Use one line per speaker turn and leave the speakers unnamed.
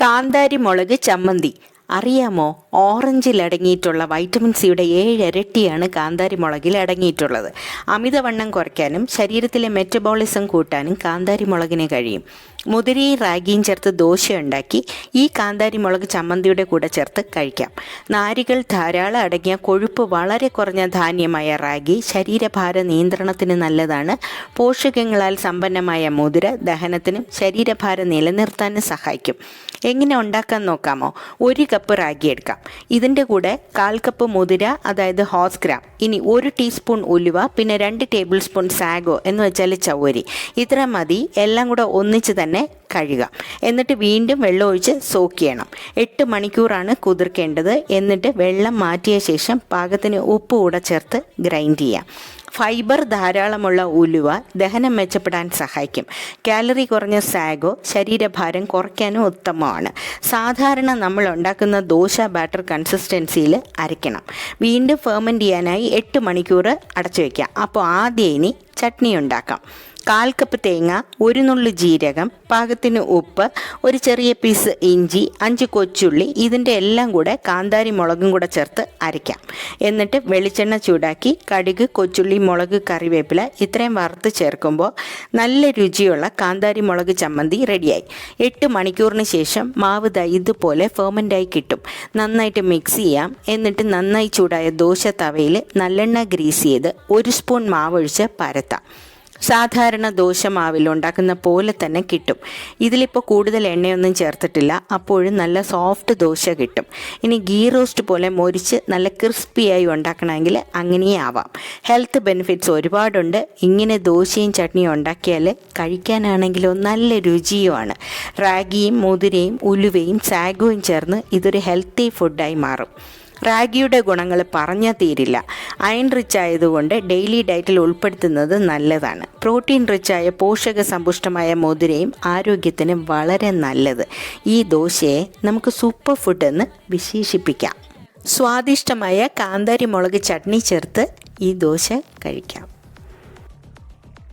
കാന്താരി മുളക് ചമ്മന്തി. അറിയാമോ? ഓറഞ്ചിൽ അടങ്ങിയിട്ടുള്ള വൈറ്റമിൻ സിയുടെ ഏഴ് ഇരട്ടിയാണ് കാന്താരി മുളകിൽ അടങ്ങിയിട്ടുള്ളത്. അമിതവണ്ണം കുറയ്ക്കാനും ശരീരത്തിലെ മെറ്റബോളിസം കൂട്ടാനും കാന്താരി മുളകിന് കഴിയും. മുതിരയും റാഗിയും ചേർത്ത് ദോശ ഉണ്ടാക്കി ഈ കാന്താരി മുളക് ചമ്മന്തിയുടെ കൂടെ ചേർത്ത് കഴിക്കാം. നാരുകൾ ധാരാളം അടങ്ങിയ കൊഴുപ്പ് വളരെ കുറഞ്ഞ ധാന്യമായ റാഗി ശരീരഭാര നിയന്ത്രണത്തിന് നല്ലതാണ്. പോഷകങ്ങളാൽ സമ്പന്നമായ മുതിര ദഹനത്തിനും ശരീരഭാരം നിലനിർത്താനും സഹായിക്കും. എങ്ങനെ ഉണ്ടാക്കാൻ നോക്കാമോ? ഒരു കപ്പ് റാഗി എടുക്കാം. ഇതിന്റെ കൂടെ കാൽ കപ്പ് മുതിര അതായത് ഹോസ് ഗ്രാം ഇനി ഒരു ടീസ്പൂൺ ഉലുവ പിന്നെ രണ്ട് ടേബിൾ സ്പൂൺ സാഗോ എന്ന് വെച്ചാൽ ചവ്വരി. ഇത്ര മതി. എല്ലാം കൂടെ ഒന്നിച്ച് തന്നെ കഴുകാം. എന്നിട്ട് വീണ്ടും വെള്ളം ഒഴിച്ച് സോക്ക് ചെയ്യണം. എട്ട് മണിക്കൂറാണ് കുതിർക്കേണ്ടത്. എന്നിട്ട് വെള്ളം മാറ്റിയ ശേഷം പാകത്തിന് ഉപ്പ് കൂടെ ചേർത്ത് ഗ്രൈൻഡ് ചെയ്യാം. ഫൈബർ ധാരാളമുള്ള ഉലുവ ദഹനം മെച്ചപ്പെടാൻ സഹായിക്കും. കാലറി കുറഞ്ഞ സാഗോ ശരീരഭാരം കുറയ്ക്കാനും ഉത്തമമാണ്. സാധാരണ നമ്മൾ ഉണ്ടാക്കുന്ന ദോശ ബാറ്റർ കൺസിസ്റ്റൻസിയിൽ അരയ്ക്കണം. വീണ്ടും ഫെർമെന്റ് ചെയ്യാനായി എട്ട് മണിക്കൂർ അടച്ചു വയ്ക്കാം. അപ്പോൾ ആദ്യം ഇനി ചട്നി ഉണ്ടാക്കാം. കാൽ കപ്പ് തേങ്ങ ഒരു നുള്ളു ജീരകം പാകത്തിന് ഉപ്പ് ഒരു ചെറിയ പീസ് ഇഞ്ചി അഞ്ച് കൊച്ചുള്ളി ഇതിന്റെ എല്ലാം കൂടെ കാന്താരി മുളകും കൂടെ ചേർത്ത് അരയ്ക്കാം. എന്നിട്ട് വെളിച്ചെണ്ണ ചൂടാക്കി കടുക് കൊച്ചുള്ളി മുളക് കറിവേപ്പില ഇത്രയും വറുത്ത് ചേർക്കുമ്പോൾ നല്ല രുചിയുള്ള കാന്താരി മുളക് ചമ്മന്തി റെഡിയായി. എട്ട് മണിക്കൂറിന് ശേഷം മാവ് ഇതുപോലെ ഫെർമന്റായി കിട്ടും. നന്നായിട്ട് മിക്സ് ചെയ്യാം. എന്നിട്ട് നന്നായി ചൂടായ ദോശ തവയിൽ നല്ലെണ്ണ ഗ്രീസ് ചെയ്ത് ഒരു സ്പൂൺ മാവൊഴിച്ച് പരത്താം. സാധാരണ ദോശ മാവിൽ ഉണ്ടാക്കുന്ന പോലെ തന്നെ കിട്ടും. ഇതിലിപ്പോൾ കൂടുതൽ എണ്ണയൊന്നും ചേർത്തിട്ടില്ല. അപ്പോഴും നല്ല സോഫ്റ്റ് ദോശ കിട്ടും. ഇനി ഗീ റോസ്റ്റ് പോലെ മൊരിച്ച് നല്ല ക്രിസ്പിയായി ഉണ്ടാക്കണമെങ്കിൽ അങ്ങനെയേ ആവാം. ഹെൽത്ത് ബെനിഫിറ്റ്സ് ഒരുപാടുണ്ട്. ഇങ്ങനെ ദോശയും ചട്നിയും ഉണ്ടാക്കിയാൽ കഴിക്കാനാണെങ്കിലോ നല്ല രുചിയുമാണ്. റാഗിയും മുതിരയും ഉലുവയും സാഗുവും ചേർന്ന് ഇതൊരു ഹെൽത്തി ഫുഡായി മാറും. റാഗിയുടെ ഗുണങ്ങൾ പറഞ്ഞാൽ തീരില്ല. അയൺ റിച്ച് ആയതുകൊണ്ട് ഡെയിലി ഡയറ്റിൽ ഉൾപ്പെടുത്തുന്നത് നല്ലതാണ്. പ്രോട്ടീൻ റിച്ചായ പോഷക സമ്പുഷ്ടമായ മോതിരയും ആരോഗ്യത്തിന് വളരെ നല്ലത്. ഈ ദോശയെ നമുക്ക് സൂപ്പർ ഫുഡ് എന്ന് വിശേഷിപ്പിക്കാം. സ്വാദിഷ്ടമായ കാന്താരി മുളക് ചട്നി ചേർത്ത് ഈ ദോശ കഴിക്കാം.